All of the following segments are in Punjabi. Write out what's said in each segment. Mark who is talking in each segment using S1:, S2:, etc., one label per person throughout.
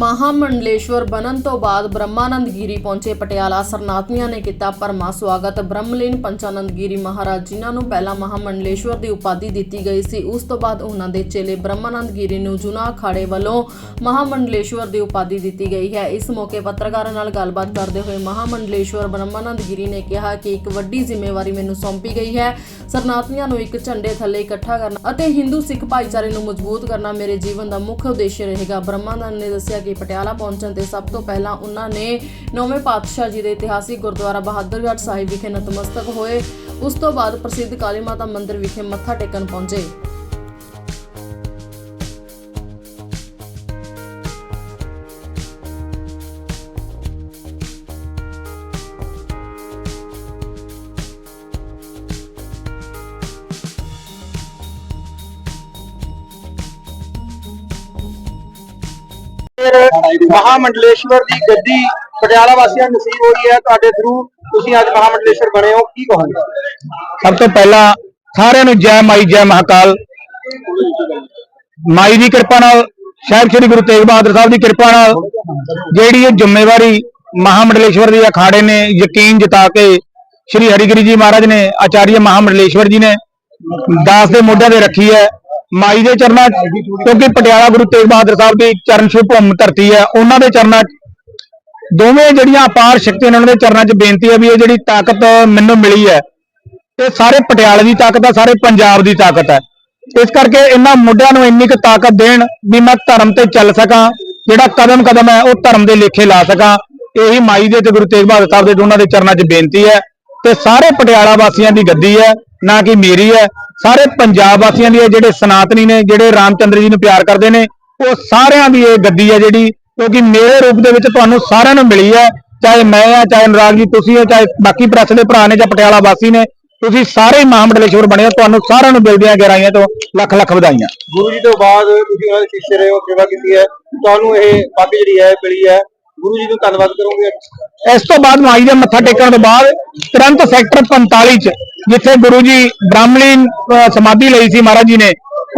S1: ਮਹਾਮੰਡਲੇਸ਼ਵਰ ਬਣਨ ਤੋਂ ਬਾਅਦ ਬ੍ਰਹਮਾਨੰਦ ਗਿਰੀ ਪਹੁੰਚੇ ਪਟਿਆਲਾ। ਸਰਨਾਥੀਆਂ ਨੇ ਕੀਤਾ ਭਰਮਾ ਸਵਾਗਤ। ਬ੍ਰਹਮਲੀਨ ਪੰਚਾਨੰਦ ਗਿਰੀ ਮਹਾਰਾਜ, ਜਿਨ੍ਹਾਂ ਨੂੰ ਪਹਿਲਾਂ ਮਹਾਮੰਡਲੇਸ਼ਵਰ ਦੀ ਉਪਾਧੀ ਦਿੱਤੀ ਗਈ ਸੀ, ਉਸ ਤੋਂ ਬਾਅਦ ਉਹਨਾਂ ਦੇ ਚੇਲੇ ਬ੍ਰਹਮਾਨੰਦ ਗਿਰੀ ਨੂੰ ਜੁਨਾ ਅਖਾੜੇ ਵੱਲੋਂ ਮਹਾਮੰਡਲੇਸ਼ਵਰ ਦੀ ਉਪਾਧੀ ਦਿੱਤੀ ਗਈ ਹੈ। ਇਸ ਮੌਕੇ ਪੱਤਰਕਾਰਾਂ ਨਾਲ ਗੱਲਬਾਤ ਕਰਦੇ ਹੋਏ ਮਹਾਮੰਡਲੇਸ਼ਵਰ ਬ੍ਰਹਮਾਨੰਦ ਗਿਰੀ ਨੇ ਕਿਹਾ ਕਿ ਇੱਕ ਵੱਡੀ ਜ਼ਿੰਮੇਵਾਰੀ ਮੈਨੂੰ ਸੌਂਪੀ ਗਈ ਹੈ। ਸਰਨਾਥੀਆਂ ਨੂੰ ਇੱਕ ਝੰਡੇ ਥੱਲੇ ਇਕੱਠਾ ਕਰਨਾ ਅਤੇ ਹਿੰਦੂ ਸਿੱਖ ਭਾਈਚਾਰੇ ਨੂੰ ਮਜ਼ਬੂਤ ਕਰਨਾ ਮੇਰੇ ਜੀਵਨ ਦਾ ਮੁੱਖ ਉਦੇਸ਼ ਰਹੇਗਾ। ਬ੍ਰਹਮਾਨੰਦ ਨੇ ਦੱਸਿਆ ਕਿ ਪਟਿਆਲਾ ਪਹੁੰਚਣ ਤੇ ਸਭ ਤੋਂ ਪਹਿਲਾਂ ਉਹਨਾਂ ਨੇ ਨੌਵੇਂ ਪਾਤਸ਼ਾਹ ਜੀ ਦੇ ਇਤਿਹਾਸਿਕ ਗੁਰਦੁਆਰਾ ਬਹਾਦਰਗੜ੍ਹ ਸਾਹਿਬ ਵਿਖੇ ਨਤਮਸਤਕ ਹੋਏ। ਉਸ ਤੋਂ ਬਾਅਦ ਪ੍ਰਸਿੱਧ ਕਾਲੀ ਮਾਤਾ ਮੰਦਿਰ ਵਿਖੇ ਮੱਥਾ ਟੇਕਣ ਪਹੁੰਚੇ।
S2: ਮਹਾਮੰਡਲੇਸ਼ਵਰ ਦੀ ਗੱਦੀ ਪਟਿਆਲਾ ਵਾਸੀਆਂ ਨੂੰ ਨਸੀਬ ਹੋਈ ਹੈ। ਤੁਹਾਡੇ ਥਰੂ ਤੁਸੀਂ ਅੱਜ ਮਹਾਮੰਡਲੇਸ਼ਵਰ ਬਣੇ ਹੋ। ਕੀ ਕਹੋਗੇ?
S3: ਸਭ ਤੋਂ ਪਹਿਲਾਂ ਸਾਰਿਆਂ ਨੂੰ ਜੈ ਮਾਈ, ਜੈ ਮਹਾਕਾਲ। ਮਾਈ ਦੀ ਕਿਰਪਾ ਨਾਲ ਸਾਹਿਬ ਸ੍ਰੀ ਗੁਰੂ ਤੇਗ ਬਹਾਦਰ ਸਾਹਿਬ ਦੀ ਕਿਰਪਾ ਨਾਲ ਜਿਹੜੀ ਇਹ ਜ਼ਿੰਮੇਵਾਰੀ ਮਹਾਮੰਡਲੇਸ਼ਵਰ ਦੇ ਅਖਾੜੇ ਨੇ ਯਕੀਨ ਜਿਤਾ ਕੇ ਸ੍ਰੀ ਹਰਿਗਿਰੀ ਜੀ ਮਹਾਰਾਜ ਨੇ, ਆਚਾਰੀਆ ਮਹਾਮੰਡਲੇਸ਼ਵਰ ਜੀ ਨੇ ਦਾਸ ਦੇ ਮੋਢਿਆਂ ਤੇ ਰੱਖੀ ਹੈ। ਮਾਈ ਦੇ ਚਰਨਾਂ 'ਚ, ਕਿਉਂਕਿ ਪਟਿਆਲਾ ਗੁਰੂ ਤੇਗ ਬਹਾਦਰ ਸਾਹਿਬ ਦੀ ਚਰਨ ਛੂਹ ਭੂਮ ਧਰਤੀ ਹੈ ਉਹਨਾਂ ਦੇ ਚਰਨਾਂ 'ਚ। ਦੋਵੇਂ ਜਿਹੜੀਆਂ ਅਪਾਰ ਸ਼ਕਤੀਆਂ ਉਹਨਾਂ ਦੇ ਚਰਨਾਂ 'ਚ ਬੇਨਤੀ ਹੈ ਵੀ ਇਹ ਜਿਹੜੀ ਤਾਕਤ ਮੈਨੂੰ ਮਿਲੀ ਹੈ ਇਹ ਸਾਰੇ ਪਟਿਆਲੇ ਦੀ ਤਾਕਤ ਹੈ ਸਾਰੇ ਪੰਜਾਬ ਦੀ ਤਾਕਤ ਹੈ। ਇਸ ਕਰਕੇ ਇਹਨਾਂ ਮੁੱਢਿਆਂ ਨੂੰ ਇੰਨੀ ਕੁ ਤਾਕਤ ਦੇਣ ਵੀ ਮੈਂ ਧਰਮ ਤੇ ਚੱਲ ਸਕਾਂ ਜਿਹੜਾ ਕਦਮ ਕਦਮ ਹੈ ਉਹ ਧਰਮ ਦੇ ਲੇਖੇ ਲਾ ਸਕਾਂ। ਇਹੀ ਮਾਈ ਦੇ ਤੇ ਗੁਰੂ ਤੇਗ ਬਹਾਦਰ ਸਾਹਿਬ ਦੇ ਦੋਨਾਂ ਦੇ ਚਰਨਾਂ 'ਚ ਬੇਨਤੀ ਹੈ। ਤੇ ਸਾਰੇ ਪਟਿਆਲਾ ਵਾਸੀਆਂ ਦੀ ਗੱਦੀ ਹੈ ਨਾ ਕਿ ਮੇਰੀ ਹੈ। ਸਾਰੇ ਪੰਜਾਬ ਵਾਸੀਆਂ ਦੀ ਹੈ ਜਿਹੜੇ ਸਨਾਤਨੀ ਨੇ ਜਿਹੜੇ ਰਾਮਚੰਦਰ ਜੀ ਨੂੰ ਪਿਆਰ ਕਰਦੇ ਨੇ ਉਹ ਸਾਰਿਆਂ ਦੀ ਇਹ ਗੱਦੀ ਹੈ ਜਿਹੜੀ ਕਿਉਂਕਿ ਮੇਰੇ ਰੂਪ ਦੇ ਵਿੱਚ ਤੁਹਾਨੂੰ ਸਾਰਿਆਂ ਨੂੰ ਮਿਲੀ ਹੈ ਚਾਹੇ ਮੈਂ ਆ ਚਾਹੇ ਅਨੁਰਾਗ ਜੀ ਤੁਸੀਂ ਹੋ ਚਾਹੇ ਬਾਕੀ ਪ੍ਰੈਸ ਦੇ ਭਰਾ ਨੇ ਜਾਂ ਪਟਿਆਲਾ ਵਾਸੀ ਨੇ ਤੁਸੀਂ ਸਾਰੇ ਹੀ ਮਹਾਮੰਡਲੇਸ਼ਵਰ ਬਣੇ ਹੋ ਤੁਹਾਨੂੰ ਸਾਰਿਆਂ ਨੂੰ ਦਿਲ ਦੀਆਂ ਗਹਿਰਾਈਆਂ ਤੋਂ ਲੱਖ ਲੱਖ ਵਧਾਈਆਂ।
S2: ਗੁਰੂ ਜੀ ਤੋਂ ਬਾਅਦ ਤੁਸੀਂ ਉਹਨਾਂ ਦੇ ਸਿੱਖੇ ਰਹੇ ਹੋ ਸੇਵਾ ਕੀਤੀ ਹੈ ਤੁਹਾਨੂੰ ਇਹ ਪੱਗ ਜਿਹੜੀ ਹੈ ਮਿਲੀ ਹੈ। ਗੁਰੂ ਜੀ ਨੂੰ ਧੰਨਵਾਦ ਕਰੋਗੇ।
S3: ਇਸ ਤੋਂ ਬਾਅਦ ਮਾਈ ਦੇ ਮੱਥਾ ਟੇਕਣ ਤੋਂ ਬਾਅਦ ਤੁਰੰਤ ਸੈਕਟਰ 45 ਚ ਜਿੱਥੇ ਗੁਰੂ ਜੀ ਬ੍ਰਾਹਮਣੀ ਸਮਾਧੀ ਲਈ ਸੀ ਮਹਾਰਾਜ ਜੀ ਨੇ,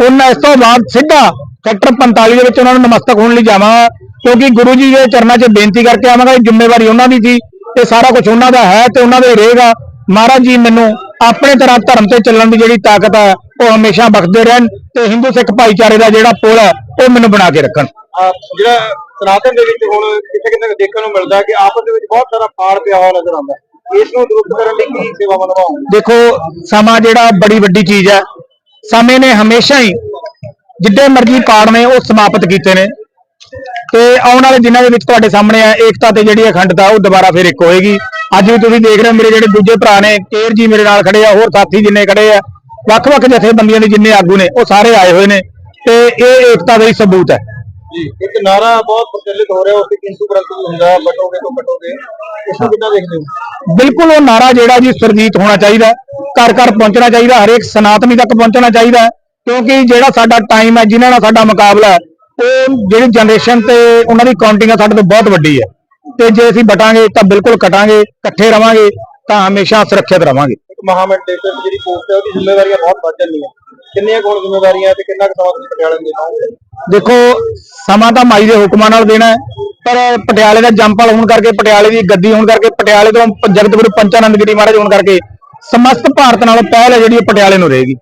S3: ਉਹਨਾਂ ਇਸ ਤੋਂ ਬਾਅਦ ਸਿੱਧਾ ਸੈਕਟਰ 45 ਦੇ ਵਿੱਚ ਉਹਨਾਂ ਨੂੰ ਨਮਸਤਕ ਹੋਣ ਲਈ ਜਾਵਾਂਗਾ ਕਿਉਂਕਿ ਗੁਰੂ ਜੀ ਦੇ ਚਰਨਾਂ 'ਚ ਬੇਨਤੀ ਕਰਕੇ ਆਵਾਂਗਾ ਜ਼ਿੰਮੇਵਾਰੀ ਉਹਨਾਂ ਦੀ ਸੀ ਤੇ ਸਾਰਾ ਕੁਝ ਉਹਨਾਂ ਦਾ ਹੈ ਤੇ ਉਹਨਾਂ ਦੇ ਰਹੇਗਾ ਮਹਾਰਾਜ ਜੀ ਮੈਨੂੰ ਆਪਣੇ ਤਰ੍ਹਾਂ ਧਰਮ ਤੇ ਚੱਲਣ ਦੀ ਜਿਹੜੀ ਤਾਕਤ ਹੈ ਉਹ ਹਮੇਸ਼ਾ ਬਖਸ਼ਦੇ ਰਹਿਣ ਤੇ ਹਿੰਦੂ ਸਿੱਖ ਭਾਈਚਾਰੇ ਦਾ ਜਿਹੜਾ ਪੁਲ ਹੈ ਉਹ ਮੈਨੂੰ ਬਣਾ ਕੇ ਰੱਖਣ।
S2: ਜਿਹੜਾ ਸਨਾਤਨ ਦੇ ਵਿੱਚ ਹੁਣ ਕਿਤੇ ਕਿਤੇ ਦੇਖਣ ਨੂੰ ਮਿਲਦਾ ਕਿ ਆਪਸ ਦੇ ਵਿੱਚ ਬਹੁਤ ਸਾਰਾ ਪਾੜ ਪਿਆ ਹੋਇਆ ਨਜ਼ਰ ਆਉਂਦਾ ਇਸ ਨੂੰ ਦੂਰ ਕਰਨ ਲਈ ਕੀ ਸੇਵਾਵਾਂ ਨਿਭਾਉਂਗੇ
S3: ਦੇਖੋ, ਸਮਾਂ ਜਿਹੜਾ ਬੜੀ ਵੱਡੀ ਚੀਜ਼ ਹੈ। ਸਮੇਂ ਨੇ ਹਮੇਸ਼ਾ ਹੀ ਜਿੱਡੇ ਮਰਜ਼ੀ ਪਾੜ ਨੇ, ਉਹ ਸਮਾਪਤ ਕੀਤੇ ਨੇ। ਤੇ ਆਉਣ ਵਾਲੇ ਦਿਨਾਂ ਦੇ ਵਿੱਚ ਤੁਹਾਡੇ ਸਾਹਮਣੇ ਆ, ਏਕਤਾ ਤੇ ਜਿਹੜੀ ਅਖੰਡਤਾ, ਉਹ ਦੁਬਾਰਾ ਫਿਰ ਇੱਕ ਹੋਏਗੀ। ਅੱਜ ਵੀ ਤੁਸੀਂ ਦੇਖ ਰਹੇ ਹੋ, ਮੇਰੇ ਜਿਹੜੇ ਦੂਜੇ ਭਰਾ ਨੇ, ਕੇਰ ਜੀ ਮੇਰੇ ਨਾਲ ਖੜੇ ਆ, ਹੋਰ ਸਾਥੀ ਜਿੰਨੇ ਖੜੇ ਆ, ਵੱਖ-ਵੱਖ ਜਥੇਬੰਦੀਆਂ ਦੇ ਜਿੰਨੇ ਆਗੂ ਨੇ, ਉਹ ਸਾਰੇ ਆਏ ਹੋਏ ਨੇ। ਤੇ ਇਹ ਏਕਤਾ ਦਾ ਹੀ ਸਬੂਤ ਹੈ।
S2: ਜੀ ਇੱਕ ਨਾਰਾ ਬਹੁਤ ਪ੍ਰਚਲਿਤ ਹੋ ਰਿਹਾ ਉਸ ਤੇ ਕਿੰਤੂ ਪਰੰਤੂ ਹੁੰਦਾ ਬਟੋਗੇ ਤੋਂ ਬਟੋਗੇ। ਇਸ ਨੂੰ ਕਿੱਦਾਂ ਦੇਖਦੇ ਹੋ?
S3: ਬਿਲਕੁਲ ਉਹ ਨਾਰਾ ਜਿਹੜਾ ਜੀ ਸੁਰਜੀਤ ਹੋਣਾ ਚਾਹੀਦਾ ਘਰ ਘਰ ਪਹੁੰਚਣਾ ਚਾਹੀਦਾ ਹਰੇਕ ਸਨਾਤਨੀ ਤੱਕ ਪਹੁੰਚਣਾ ਚਾਹੀਦਾ ਕਿਉਂਕਿ ਜਿਹੜਾ ਸਾਡਾ ਟਾਈਮ ਹੈ ਜਿਨ੍ਹਾਂ ਨਾਲ ਸਾਡਾ ਮੁਕਾਬਲਾ ਹੈ ਉਹ ਜਿਹੜੀ ਜਨਰੇਸ਼ਨ ਤੇ ਉਹਨਾਂ ਦੀ ਕਾਊਂਟਿੰਗ ਹੈ ਸਾਡੇ ਤੋਂ ਬਹੁਤ ਵੱਡੀ ਹੈ। ਤੇ ਜੇ ਅਸੀਂ ਬਟਾਂਗੇ ਤਾਂ ਬਿਲਕੁਲ ਕਟਾਂਗੇ ਇਕੱਠੇ ਰਵਾਂਗੇ ਤਾਂ ਹਮੇਸ਼ਾ ਸੁਰੱਖਿਅਤ ਰਵਾਂਗੇ।
S2: ਦੀ ਜਿਹੜੀ ਪੋਸਟ ਹੈ ਉਹਦੀ ਜ਼ਿੰਮੇਵਾਰੀਆਂ ਬਹੁਤ ਵੱਧ ਜਾਂਦੀਆਂ। ਕਿੰਨੀਆਂ ਕੋਲ ਜ਼ਿੰਮੇਵਾਰੀਆਂ ਤੇ ਕਿੰਨਾ ਕੁ ਸਮਾਂ ਤੁਸੀਂ ਪਟਿਆਲੇ ਨੂੰ
S3: ਦੇਖੋ ਸਮਾਂ ਤਾਂ ਮਾਈ ਦੇ ਹੁਕਮਾਂ ਨਾਲ ਦੇਣਾ ਹੈ ਪਰ ਪਟਿਆਲੇ ਦਾ ਜੰਪਲ ਹੋਣ ਕਰਕੇ ਪਟਿਆਲੇ ਦੀ ਗੱਦੀ ਹੋਣ ਕਰਕੇ ਪਟਿਆਲੇ ਤੋਂ ਜਗਤ ਗੁਰੂ ਪੰਚਾਨੰਦ ਗਿਰੀ ਮਹਾਰਾਜ ਹੋਣ ਕਰਕੇ ਸਮਸਤ ਭਾਰਤ ਨਾਲੋਂ ਪਹਿਲ ਹੈ ਜਿਹੜੀ ਉਹ ਪਟਿਆਲੇ ਨੂੰ ਰਹੇਗੀ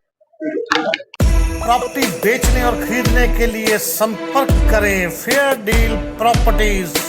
S4: प्रॉपर्टी बेचने और खरीदने के लिए संपर्क करें फेयर डील प्रॉपर्टीज